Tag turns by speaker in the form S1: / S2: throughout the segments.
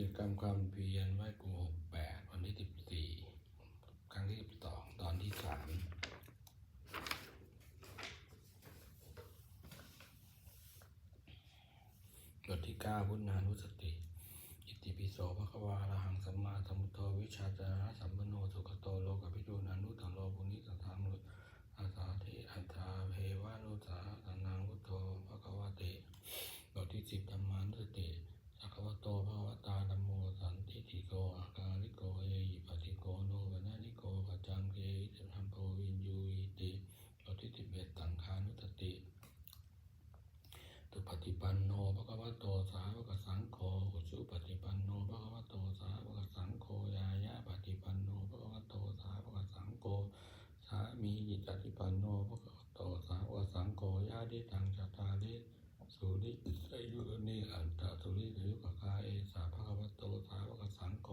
S1: กิจกรรมความเพียรไหว้ครูหกแปดวันที่สิบสี่ครั้งที่สิบสองตอนที่สามบทที่เก้าพุทธานุสติอิติปิโสภะควาอระหังสัมมาสัมพุทโธวิชชาจาระสัมปันโนสุขโตโลกภิทูนานุตังโลภุนิสัทธังนุอาสาเทอัตถาเพวานุสาสนังพุทโธภะควะเตบทที่สิบธรรมานุสติ สักขวะโตภะคะวะตาธัมโมสันติติโกอาการิโกเอหิปัสสิโกโนวนานิโกปัจจังเกวิจธัมโพวินยูอิติบทที่สิบเอ็ดสังฆานุสติ ตุปฏิปันโนภะคะวะโตสาวกสังโฆอุชุปฏิปันโนภะคะวะโตสาวกสังโฆยายะปฏิปันโนภะคะวะโตสาวกสังโฆ มีจิตติปันโนภะคะวะโตสาวกสังโฆญาติตังจตาริสุริอายุนิอันตสุริอายุกกาเอสาภะคะวะโตสาวกสังโฆ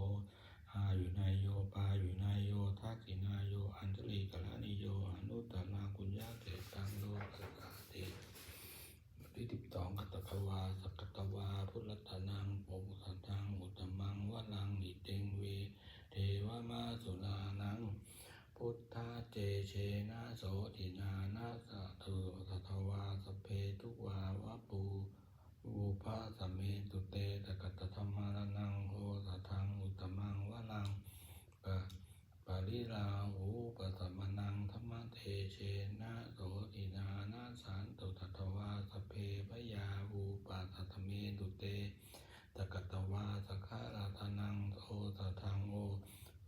S1: อาอยู่ในโยปาอยู่ในโยทักษินายโยอัญชลีกะลานิโยอนุตตนากุญญาเตตังโลกัสาติที่สิบสองกัตตวาสักตวาพุทธทนังโปมุสัตังอุตตมังวะลังอิเตงเว เทวมาสุนานัง เชนะโสตินานาสะตุสัทวาสเพทุวาวะปูอุปาสเมตุเตตกัตตธรรมานังโหสัทังอุตมังวลังปะปาริลาหูปสัมนังธรรมเทเชนะโสตินานาสันตุทัตวาสเพพยาหูปัสสะเมตุเตตกัตวาสขาราธนังโอสัทังโอ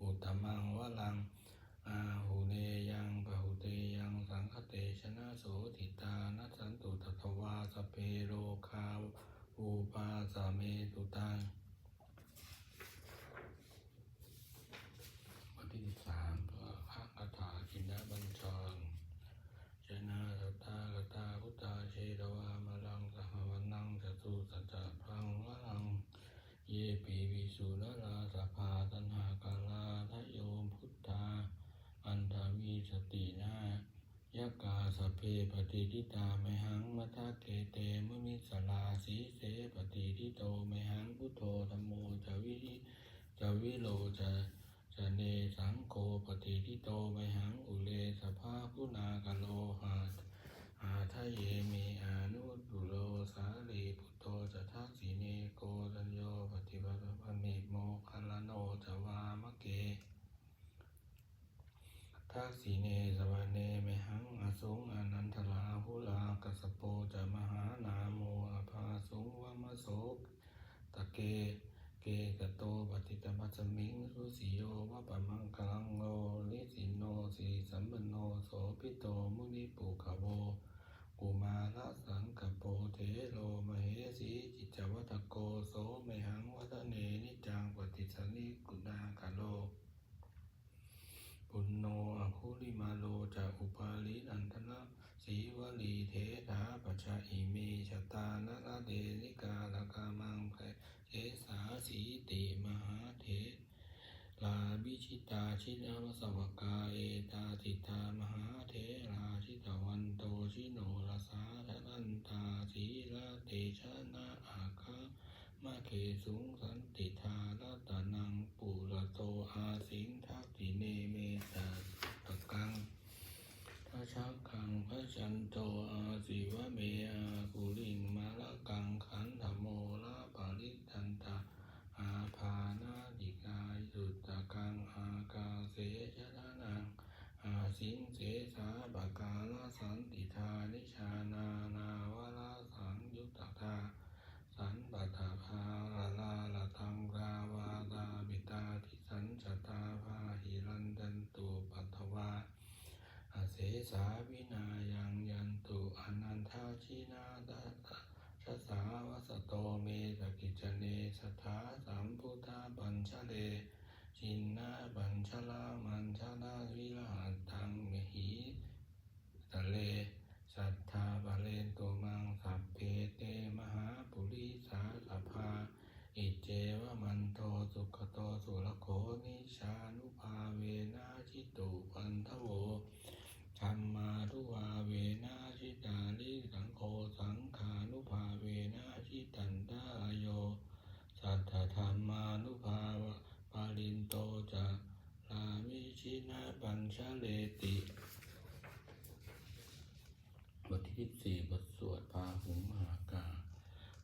S1: อุตตมังวลัง อาหูเนยังปะหุเตยังสังคเตชนะโสติตานัสสันตุทัตวาสพเพโลคาอุปาสาเมตุตังวันที่สิบสามพระคาถากินนบัญชรชนะสตากตาพุทธาเชตวามลังสหวันนังจตุสัจจะพังวลัง เยปีวิสุนราสภาตันหากาลาทะโยมพุทธา อันทามีสตินายกาสเพปฏิทิตาไมหังมัทะเกเตมุนิสลาสีเสปฏิทิโตไมหังพุทโธธรรมโมจวิริจวิโลจะจะเนสังโฆปฏิทิโตไมหังอุเลสภาคุณากโลหาอาทะเยเมอานุตุโลสาลีพุทโธจะทกษิเนโกสัญโยปฏิบัติปนิโมคัลลโนจะวามะเก ทักษิเนสวเนเมหังอสุงอนันทลาหุลากัสโปจะมหานาโมอภาสุงวมโสตะเก เกกโตปฏิตมัสมิงสุสิโยวะปะมังกลังโลลิสินโนสีสัมปโนโสพิโตมุนิปุขโวกุมาละสังกโปเทโลมเหสีจิจวัตโกโสเมหังวัฒเนนิจังปฏิสันนิกุณากาโล ปุณโนอภุริมาโลจะอุปาลินันทนะสีวลีเทธาปชาอิเมชตานระเดนิกาลกามังเพเทสาสีติมหาเทลาบิ ชิตาชินาวสวกาเอตาติตามหาเทราชิตวันโตชิโนรสาธนันตาสีละเตชะนาอาคามาเคสุงสันติธาลตานังปุระโตอาสิงทักติเนเมตาตะกังพระชักขังพระจันโตอาสิวะเมอากุลิงมาละกังขันธโมละปาริตันตาอาภานาดิกายสุตตะกังอากาเสชนะนังอา สิงเสสาปกาลสันติธานิชานานาวลาสังยุตตาสันปัฏฐาภาลาลาลาทังราวาตาบิตาทิสันจตาภาหิรันดันตุปัทวาอาเสสาวินายังยันตุอนันทาชินาตาตาชะสาวสโตเมตกิจเนสทาสัมพุทธาปัญชเลชินนาปัญชลามันชลาวิลาหัตถังเมหิตะเล สัทธาบาเลนตุมังสัพเพเตมหาปุริสาสภา อิเจวะมันโตสุขโตสุรโคนิชานุภาเวนะชิตุปันทโวธรรมาทุวาเวนะชิตาลิสังโฆสังขานุภาเวนะชิตันตาโย สัทธธรรมา ชาเลติ บทที่สี่บทสวดพาหุงมหากา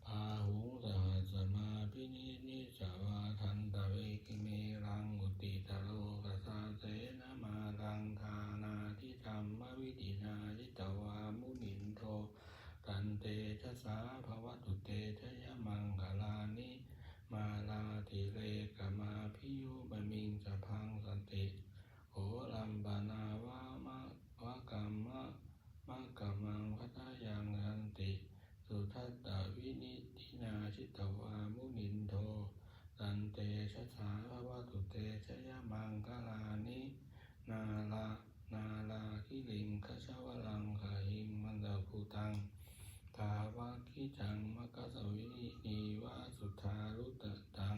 S1: พาหุงสหัสมาพินินิสวาทันตะเวกิเมรังอุติตะโลกสาเสนมารังคานาทิธรรมวิธินาทิตวามุนินโทตันเตชะสาภวตุเตชะยมังคลานิมาลาติเลกมาพิโยบมิงสะพังสติ โหรัมปนาวามะวะกัมมะมะกัมมังพัทยังสันติ สุทัตตวินิทินาชิตวามุนินโทตันเตชะสาภวตุเตชะยะมังคลานิ นาลานาลาคิลิงคชวลังคาหิมมันดาภูตังทาวาคิจังมะกะสวินินีวาสุทารุตตัง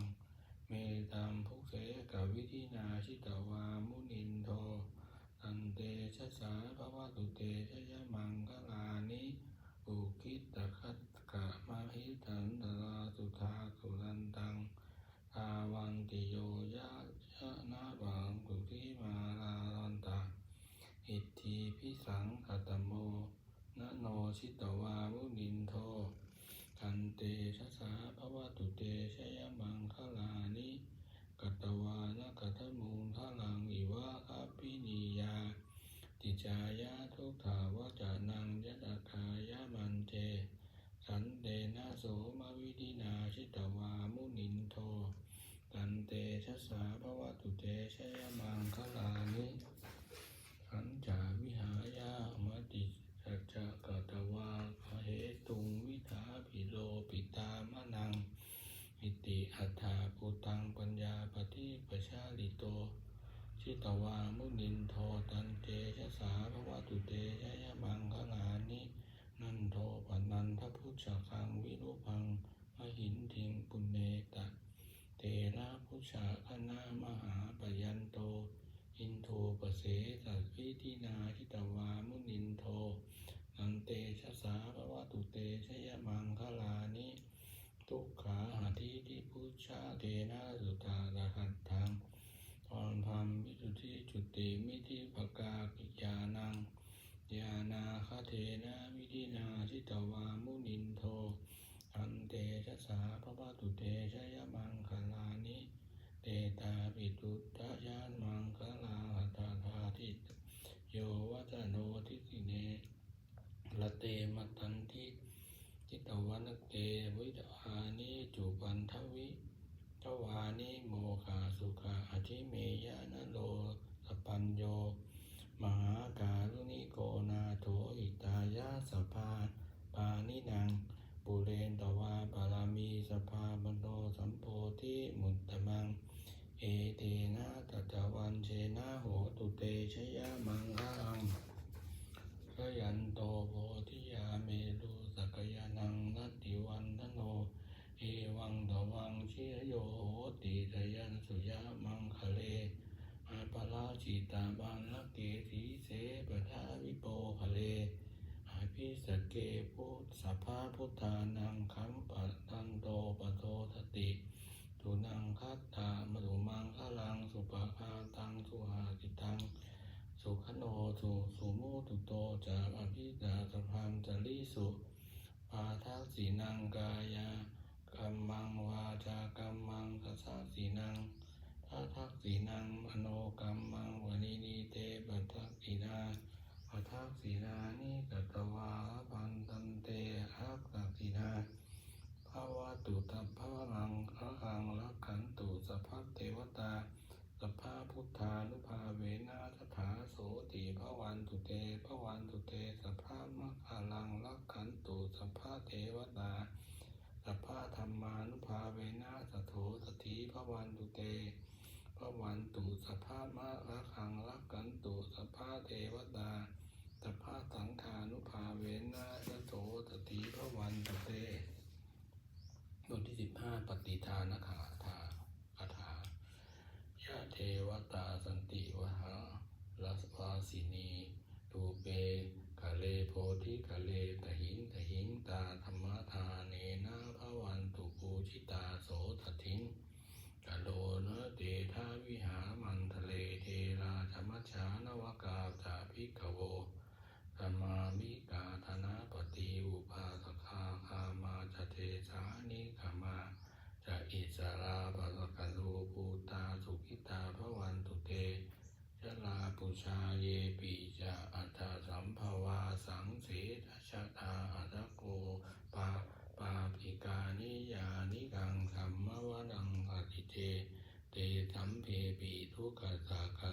S1: เมตัมภุเสกวิธินาชิตวามุนินโทตันเตชะสาภวตุเตชะยะมังคลานิอุคิตะคัตกะมะหิตันตราสุทาสุรันตังทาวันติโยยะชะนาบังสุทิมาลาลันตา อิทธิพิสังคตโม ชิตวามุนินโทคันเตชะสาภวตุเตชยมังคลานิกัตวานะกัตมุงทลังอิวะคัปปินิยา ติจายะทุกขาวจานังยะตคายะมันเจ สันเตนะโสมวิธินาชิตวามุนินโทกันเตชะสาภวตุเตชยมังคลานิขันจาวิหายามติสัจจะกตวาเหตุงวิถาปิโลปิตามะนัง อิติอัฏฐาปุตังปัญญาปฏิปชาลิโต ชิ ตวามุนินโทตันเตชะสาภวตุเตชะยะมังคลานินันโทปนันทพุชคังวิรุพังมหินทิงปุณเนตะเตระพุชาคณามหาปยันโต อินโทปเสสัวิธินาทิตวามุนินโทนันเตชะสาภวตุเตชะยะมังคลานิทุกขาหาทิทิพุชาเทนะสุตาระหัตถัง ตอนพัมวิสุทธิจุติมิทิภกาปิญานังญาณาคเทนะวิธินาทิตวามุนินโทอันเตชะสาภวตุเตชะยมังคลานิเตตาปิตุตยานมังคลาหตาธาทิตโยวัจโนทิสิเนละเตมตันทิจิตวันเตวิทานิจุปันทวิ ทวานิโมคาสุขาอธิเมยานโลสปัญโย มหาการุณิโกนาโถอิตายาสภาปานินัง ปุเรนตวาปารามีสภาบโนสัมโพธิมุตตมัง เอเตนะตัจวันเชนะโหตุเตชยามังคงสยันโตโพธิยาเมรุสกยานังนัตติวันทโน เอวังตวังเชยโยโหติสยันสุยามังคะเล อาปาราจิตาบันละเกสีเสปทาวิโปคะเล อาภิสเกพุทธสภา พุทธานังคัปัตตันโตปะโททติ สุนังคัตตามรุมังคลังสุปะคาตังสุหาติตัง สุขโนสุสุโมตุโตจาอภิดาสพันจริสุปาทักสีนังกายากัมมังวาจากัมมังทัสสะสีนังทัทักสีนังมโนกัมมังวนินีเตปัทักสีนาปัทักสีนานิกัตวาพันตันเตอักตักสีนา ภาวะตุตัพพะลังระหังรักขันตุสัพพะเทวตาสัพพะพุทธานุภาเวนะสถาโสติภวันตุเตภวันตุเตสัพพะมะคาลังรักขันตุสัพพะเทวตาสัพพะธรรมานุภา เวนะสตโถสถีภวันตุเตภวันตุสัพพมะระหังรักขันตุสัพพเทวตาสัพพสังฆานุภาเวนะสตโถสถีภวันตุเตบทที่สิบห้าปฏิทานคาถาคาถายะเทวตาสันติวหาลัสวาสินีตูเปกะเลโพธิกะเลตหิงตหิงตาธรรมทาเนนะภวันตุ ปูชิตาโสตทิงกะโดเนเตทาวิหามันทะเลเทราธรรมชานวกาจาพิกโวธรรมามิกาธนาปฏิอุปาสคาคามาจเทสานิขมาจะอิสราปสกัลูปูตาสุขิตาพระวันตุเตชลาปุชาเยปิจะอัตถสัมภวาสังเสทชะตาอัตถ ริยานิกังสัมมวันังปฏิเตเตสัมเพปีทุกขสากั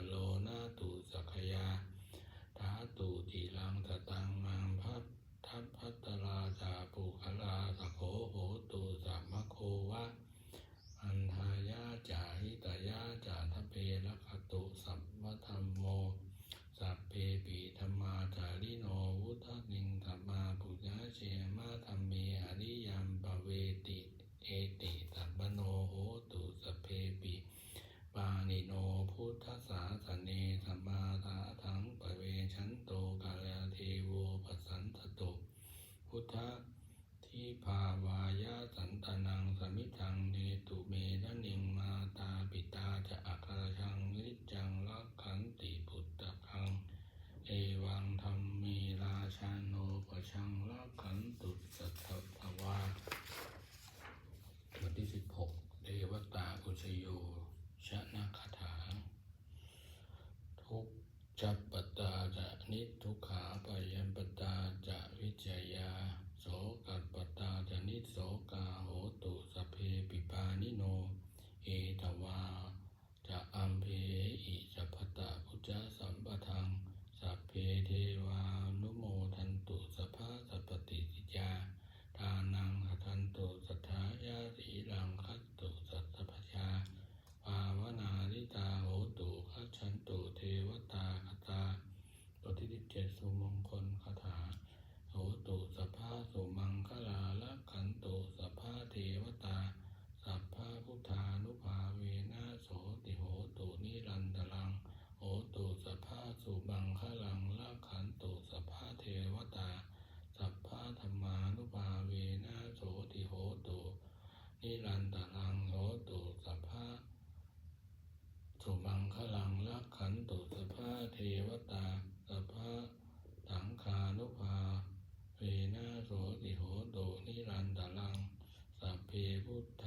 S1: โสกาโหตุสเพปิปานิโน เอตวาจะอัมเพอิสัพตะพุจจะสัมปทังสัพเพเทวา ขลังลักขันตุสภาเทวตาสภาถังคานุภาเวนาโสติโหโตนิรันดาลังสัพเพพุทธ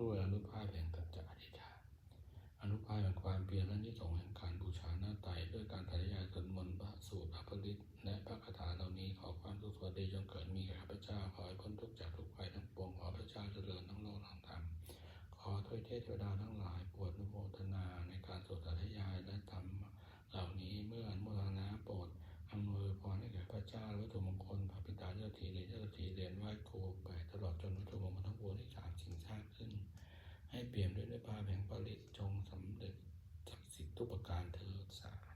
S1: ด้วยอนุภาพแห่งตัจจะอธิษฐานอนุภาพแห่งความเพียรนั้นที่สองแห่งการบูชาหน้าไตด้วยการถ่ายาตนมนพระสูตรอภิริตและพระคาถาเหล่านี้ขอความสุขสวัสดีจงเกิดมีแก่ข้าพเจ้าขอให้พ้นทุกข์จากทุกภัยทั้งปวงขอพระเจ้าเจริญทั้งโลกทั้งธรรมขอทวยเทศเทวดาทั้งหลายปวดนุโมทนาในการสวดถ่ายยายและทำเหล่านี้เมื่ออนุโมทนาโปรดำนวยพรให้แก่พระเจ้าวัตถุมงคลพระปิตาเจ้าทีหรืเจ้าทีเรียนไหว้ครูไปตลอดจนวัตถุมงคลทั้งปวงที่สามสิ่งสร้างขึ้น ให้เปลี่ยนด้วยด้วยภาพแห่งปริจงสำเร็จศักดิ์สิทธิ์ทุกประการเธอสา